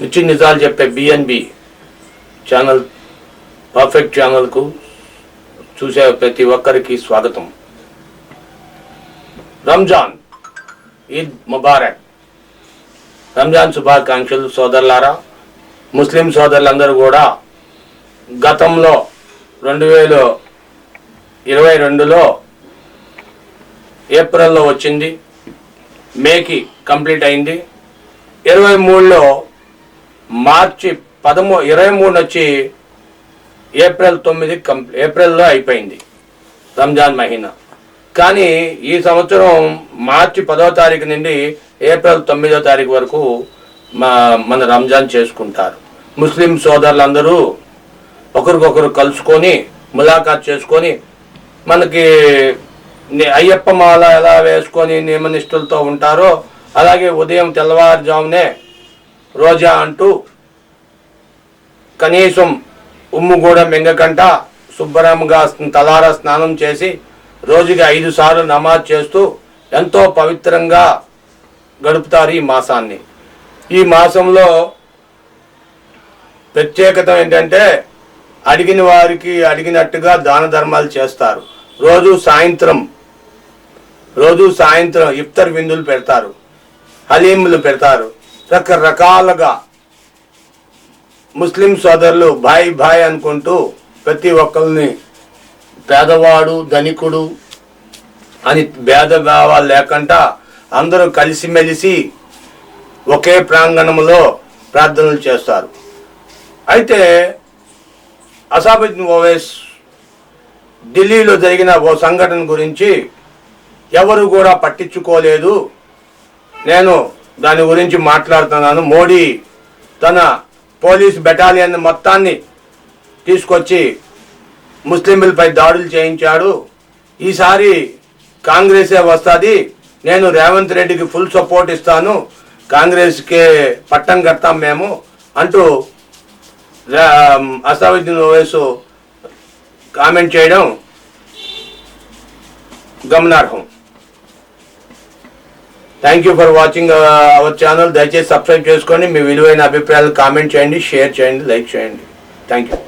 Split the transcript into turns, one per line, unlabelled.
నిత్య నిజాలు చెప్పే బిఎన్బి ఛానల్ పర్ఫెక్ట్ ఛానల్కు చూసే ప్రతి ఒక్కరికి స్వాగతం. రంజాన్ ఈద్ ముబారక్. రంజాన్ శుభాకాంక్షలు సోదరులారా ముస్లిం సోదరులందరూ కూడా గతంలో రెండు వేలు ఇరవై రెండులో ఏప్రిల్లో వచ్చింది. మేకి కంప్లీట్ అయింది. ఇరవై మూడులో మార్చి పదమూ ఇరవై మూడు వచ్చి ఏప్రిల్ తొమ్మిది కంప్లీ ఏప్రిల్లో అయిపోయింది రంజాన్ మహీనా. కానీ ఈ సంవత్సరం మార్చి పదో తారీఖు నుండి ఏప్రిల్ తొమ్మిదో తారీఖు వరకు మా మన రంజాన్ చేసుకుంటారు. ముస్లిం సోదరులందరూ ఒకరికొకరు కలుసుకొని ములాఖాత్ చేసుకొని మనకి అయ్యప్ప మాల ఎలా వేసుకొని నియమనిష్ఠులతో ఉంటారో అలాగే ఉదయం తెల్లవారుజామునే రోజా అంటూ కనీసం ఉమ్ముగూడ మెంగకంట మింగకంట శుభ్రంగా తలారా స్నానం చేసి రోజుకి ఐదు సార్లు నమాజ్ చేస్తూ ఎంతో పవిత్రంగా గడుపుతారు ఈ మాసాన్ని. ఈ మాసంలో ప్రత్యేకత ఏంటంటే అడిగిన వారికి అడిగినట్టుగా దాన ధర్మాలు చేస్తారు. రోజు సాయంత్రం రోజు సాయంత్రం ఇఫ్తర్ విందులు పెడతారు హలీములు పెడతారు. రకరకాలుగా ముస్లిం సోదరులు భాయ్ భాయ్ అనుకుంటూ ప్రతి ఒక్కరిని పేదవాడు ధనికుడు అని భేదభావాలు లేకుండా అందరూ కలిసిమెలిసి ఒకే ప్రాంగణంలో ప్రార్థనలు చేస్తారు. అయితే అసాబుద్దీన్ ఓవైస్ ఢిల్లీలో జరిగిన ఓ సంఘటన గురించి ఎవరు కూడా పట్టించుకోలేదు. నేను దాని గురించి మాట్లాడుతున్నాను. మోడీ తన పోలీస్ బెటాలియన్ మొత్తాన్ని తీసుకొచ్చి ముస్లింలపై దాడులు చేయించాడు. ఈసారి కాంగ్రెసే వస్తుంది. నేను రేవంత్ రెడ్డికి ఫుల్ సపోర్ట్ ఇస్తాను. కాంగ్రెస్కే పట్టం కడతాం మేము అంటూ రా- ఓవైసు కామెంట్ చేయడం గమనార్హం. Thank you for watching our channel దయచేసి సబ్స్క్రైబ్ చేసుకొని మీ విలువైన అభిప్రాయాలు కామెంట్ చేయండి షేర్ చేయండి లైక్ చేయండి. Thank you